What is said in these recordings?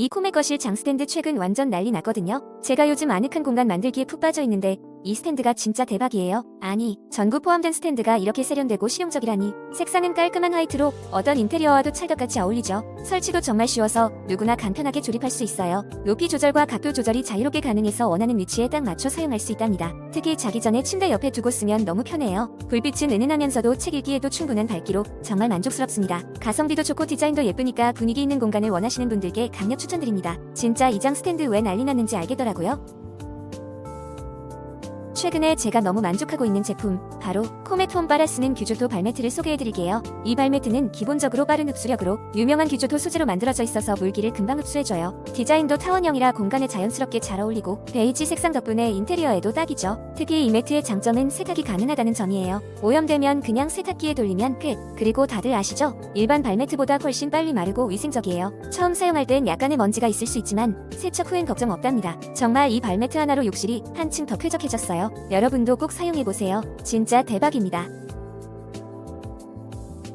이 코메 거실 장스탠드 최근 완전 난리 났거든요. 제가 요즘 아늑한 공간 만들기에 푹 빠져 있는데 이 스탠드가 진짜 대박이에요. 아니, 전구 포함된 스탠드가 이렇게 세련되고 실용적이라니. 색상은 깔끔한 화이트로 어떤 인테리어와도 찰떡같이 어울리죠. 설치도 정말 쉬워서 누구나 간편하게 조립할 수 있어요. 높이 조절과 각도 조절이 자유롭게 가능해서 원하는 위치에 딱 맞춰 사용할 수 있답니다. 특히 자기 전에 침대 옆에 두고 쓰면 너무 편해요. 불빛은 은은하면서도 책 읽기에도 충분한 밝기로 정말 만족스럽습니다. 가성비도 좋고 디자인도 예쁘니까 분위기 있는 공간을 원하시는 분들께 강력 추천드립니다. 진짜 이장 스탠드 왜 난리 났는지 알겠더라고요. 최근에 제가 너무 만족하고 있는 제품 바로 코메톤 빨아 쓰는 규조토 발매트를 소개해드릴게요. 이 발매트는 기본적으로 빠른 흡수력으로 유명한 규조토 소재로 만들어져 있어서 물기를 금방 흡수해줘요. 디자인도 타원형이라 공간에 자연스럽게 잘 어울리고 베이지 색상 덕분에 인테리어에도 딱이죠. 특히 이 매트의 장점은 세탁이 가능하다는 점이에요. 오염되면 그냥 세탁기에 돌리면 끝. 그리고 다들 아시죠? 일반 발매트보다 훨씬 빨리 마르고 위생적이에요. 처음 사용할 땐 약간의 먼지가 있을 수 있지만 세척 후엔 걱정 없답니다. 정말 이 발매트 하나로 욕실이 한층 더 쾌적해졌어요. 여러분도 꼭 사용해보세요. 진짜 대박입니다.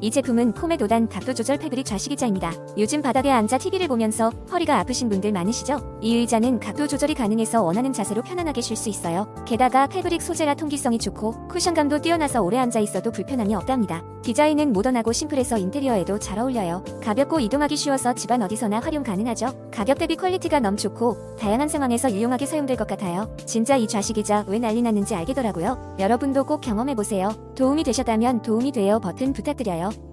이 제품은 코메 도단 각도 조절 패브릭 좌식 의자입니다. 요즘 바닥에 앉아 TV를 보면서 허리가 아프신 분들 많으시죠? 이 의자는 각도 조절이 가능해서 원하는 자세로 편안하게 쉴 수 있어요. 게다가 패브릭 소재라 통기성이 좋고 쿠션감도 뛰어나서 오래 앉아 있어도 불편함이 없답니다. 디자인은 모던하고 심플해서 인테리어에도 잘 어울려요. 가볍고 이동하기 쉬워서 집안 어디서나 활용 가능하죠. 가격 대비 퀄리티가 너무 좋고 다양한 상황에서 유용하게 사용될 것 같아요. 진짜 이 좌식의자 왜 난리 났는지 알겠더라고요. 여러분도 꼭 경험해보세요. 도움이 되셨다면 도움이 돼요 버튼 부탁드려요.